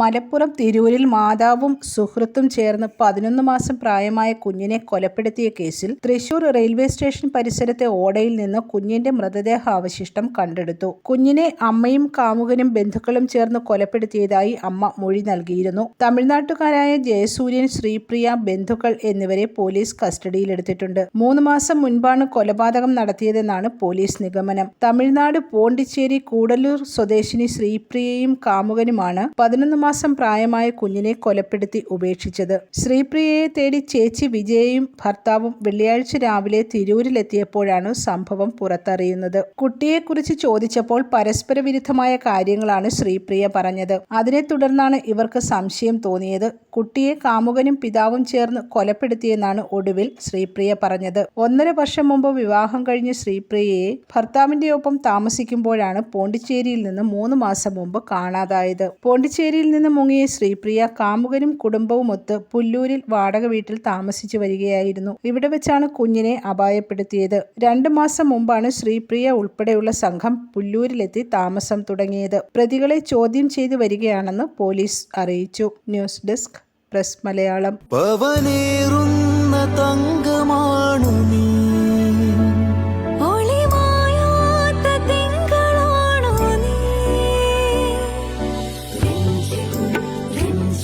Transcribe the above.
മലപ്പുറം തിരൂരിൽ മാതാവും സുഹൃത്തും ചേർന്ന് പതിനൊന്ന് മാസം പ്രായമായ കുഞ്ഞിനെ കൊലപ്പെടുത്തിയ കേസിൽ തൃശൂർ റെയിൽവേ സ്റ്റേഷൻ പരിസരത്തെ ഓടയിൽ നിന്ന് കുഞ്ഞിന്റെ മൃതദേഹ അവശിഷ്ടം കണ്ടെടുത്തു. കുഞ്ഞിനെ അമ്മയും കാമുകനും ബന്ധുക്കളും ചേർന്ന് കൊലപ്പെടുത്തിയതായി അമ്മ മൊഴി നൽകിയിരുന്നു. തമിഴ്നാട്ടുകാരായ ജയസൂര്യൻ ശ്രീപ്രിയ ബന്ധുക്കൾ എന്നിവരെ പോലീസ് കസ്റ്റഡിയിലെടുത്തിട്ടുണ്ട്. മൂന്ന് മാസം മുൻപാണ് കൊലപാതകം നടത്തിയതെന്നാണ് പോലീസ് നിഗമനം. തമിഴ്നാട് പോണ്ടിച്ചേരി കൂടല്ലൂർ സ്വദേശിനി ശ്രീപ്രിയയും കാമുകനുമാണ് പതിനൊന്ന് മാസം പ്രായമായ കുഞ്ഞിനെ കൊലപ്പെടുത്തി ഉപേക്ഷിച്ചത്. ശ്രീപ്രിയയെ തേടി ചേച്ചി വിജയയും ഭർത്താവും വെള്ളിയാഴ്ച രാവിലെ തിരൂരിലെത്തിയപ്പോഴാണ് സംഭവം പുറത്തറിയുന്നത്. കുട്ടിയെക്കുറിച്ച് ചോദിച്ചപ്പോൾ പരസ്പര വിരുദ്ധമായ കാര്യങ്ങളാണ് ശ്രീപ്രിയ പറഞ്ഞത്. അതിനെ തുടർന്നാണ് ഇവർക്ക് സംശയം തോന്നിയത്. കുട്ടിയെ കാമുകനും പിതാവും ചേർന്ന് കൊലപ്പെടുത്തിയെന്നാണ് ഒടുവിൽ ശ്രീപ്രിയ പറഞ്ഞത്. ഒന്നര വർഷം മുമ്പ് വിവാഹം കഴിഞ്ഞ ശ്രീപ്രിയയെ ഭർത്താവിന്റെ ഒപ്പം താമസിക്കുമ്പോഴാണ് പോണ്ടിച്ചേരിയിൽ നിന്ന് മൂന്ന് മാസം മുമ്പ് കാണാതായത്. പോണ്ടിച്ചേരിയിൽ നിന്ന് മുങ്ങിയ ശ്രീപ്രിയ കാമുകനും കുടുംബവുമൊത്ത് പുല്ലൂരിൽ വാടക വീട്ടിൽ താമസിച്ചു വരികയായിരുന്നു. ഇവിടെ വെച്ചാണ് കുഞ്ഞിനെ അപായപ്പെടുത്തിയത്. രണ്ടു മാസം മുമ്പാണ് ശ്രീപ്രിയ ഉൾപ്പെടെയുള്ള സംഘം പുല്ലൂരിലെത്തി താമസം തുടങ്ങിയത്. പ്രതികളെ ചോദ്യം ചെയ്തു വരികയാണെന്ന് പോലീസ് അറിയിച്ചു. News desk press Malayalam.